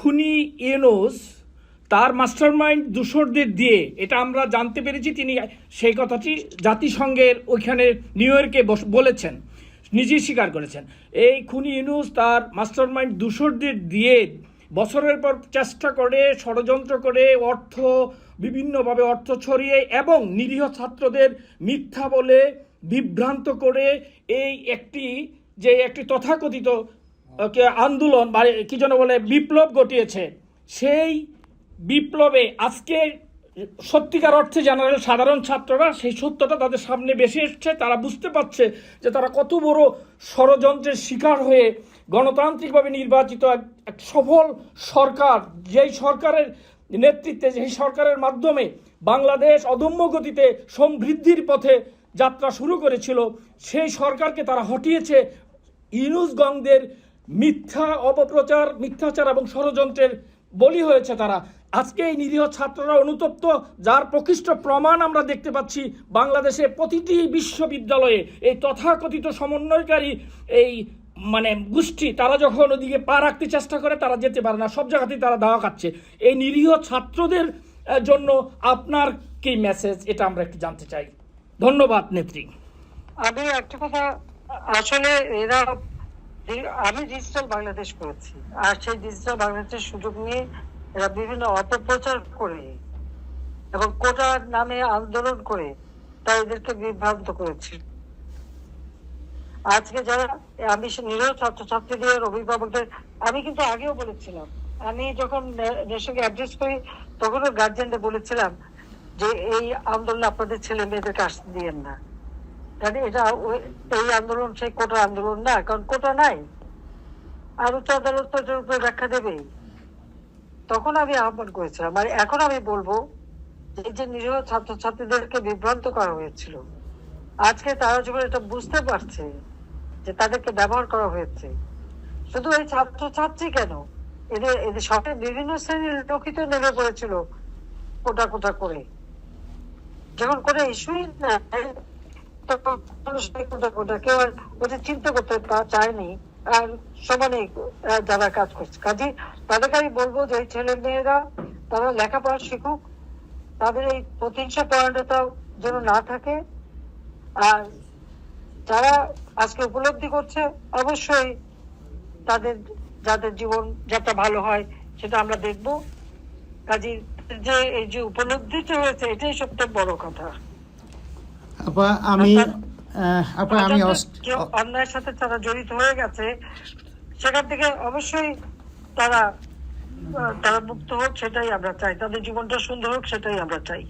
খুনি ইউনুস তার মাস্টারমাইন্ড দূষরদের দিয়ে, এটা আমরা জানতে পেরেছি, তিনি সেই কথাটি জাতিসংঘের ওইখানে নিউ ইয়র্কে বলেছেন, নিজেই স্বীকার করেছেন। এই খুনি ইউনুস তার মাস্টারমাইন্ড দূষরদের দিয়ে বছরের পর চেষ্টা করে, ষড়যন্ত্র করে, অর্থ, বিভিন্নভাবে অর্থ ছড়িয়ে এবং নিরীহ ছাত্রদের মিথ্যা বলে বিভ্রান্ত করে এই একটি, যে একটি তথাকথিত আন্দোলন, বা কি যেন বলে, বিপ্লব ঘটিয়েছে। সেই বিপ্লবে আজকে সত্যিকার অর্থে জানার সাধারণ ছাত্ররা সেই সত্যটা তাদের সামনে বেশি এসছে। তারা বুঝতে পারছে যে তারা কত বড় ষড়যন্ত্রের শিকার হয়ে গণতান্ত্রিকভাবে নির্বাচিত এক সফল সরকার, যেই সরকারের নেতৃত্বে সেই সরকারের মাধ্যমে বাংলাদেশ অদম্য গতিতে সমৃদ্ধির পথে যাত্রা শুরু করেছিল, সেই সরকারকে তারা হটিয়েছে। ইনুসগঙ্গদের মিথ্যা অপপ্রচার, মিথ্যাচার এবং ষড়যন্ত্রের বলি হয়েছে তারা। আজকে এই নিরীহ ছাত্ররা অনুতপ্ত, যার প্রকৃষ্ট প্রমাণ আমরা দেখতে পাচ্ছি বাংলাদেশে প্রতিটি বিশ্ববিদ্যালয়ে। এই তথাকথিত সমন্বয়কারী এই মানে গোষ্ঠী, তারা যখন ওদিকে পা রাখতে চেষ্টা করে, তারা যেতে পারে না। সব জায়গাতেই তারা দাওয়া খাচ্ছে। এই নিরীহ ছাত্রদের জন্য আপনার কি মেসেজ এটা আমরা একটু জানতে চাই। ধন্যবাদ, নেত্রী। আমি একটা কথা, আসলে এরা আমি ডিজিটাল বাংলাদেশ করেছি। আর সেই ডিজিটাল বাংলাদেশের সুযোগ নিয়ে এরা বিভিন্ন অপপ্রচার করে এবং কোটার নামে আন্দোলন করে তারা এদেরকে বিভ্রান্ত করেছে। আজকে যারা আমি নিরীহ ছাত্রছাত্রীদের, অভিভাবকদের, আমি কিন্তু আগেও বলেছিলাম, আমি যখন নেশনকে অ্যাড্রেস করি, তখনও গার্জেনদের বলেছিলাম যে এই আন্দোলন আপনাদের ছেলে মেয়েদেরকে আসতে দিয়েন না। কারণ এটা এই আন্দোলন, সেই কোটা আন্দোলন না, কারণ কোটা নাই। আর উচ্চ আদালত তো উপরে ব্যাখ্যা দেবেই। তখন আমি আহ্বান করেছিলাম। আর এখন আমি বলব, এই যে নিরীহ ছাত্রছাত্রীদেরকে বিভ্রান্ত করা হয়েছিল, আজকে তারা যখন এটা বুঝতে পারছে যে তাদেরকে ব্যবহার করা হয়েছে। শুধু এই ছাত্রছাত্রী কেন? এদের এদের সবে বিভিন্ন শ্রেণির লোকিত নেমে পড়েছিল কোটা কোটা করে। যখন কোনো ইস্যুই না মানুষ আর ওটা চিন্তা করতে চায়নি। আর সমানে যারা কাজ করছে। কাজে তাদেরকে আমি বলব যে ছেলে মেয়েরা, তারা লেখাপড়া শিখুক। তাদের এই প্রতিহিংসা যেন না থাকে। আর যারা আজকে উপলব্ধি করছে, অবশ্যই তাদের, যাদের জীবন যাতে ভালো হয় সেটা আমরা দেখব। কাজে যে এই যে উপলব্ধিটা হয়েছে, এটাই সবচেয়ে বড় কথা। আপা আমি আপা আমি অন্যায়ের সাথে তারা জড়িত হয়ে গেছে সেখান থেকে অবশ্যই তারা তারা মুক্ত হোক সেটাই আমরা চাই। তাদের জীবনটা সুন্দর হোক সেটাই আমরা চাই।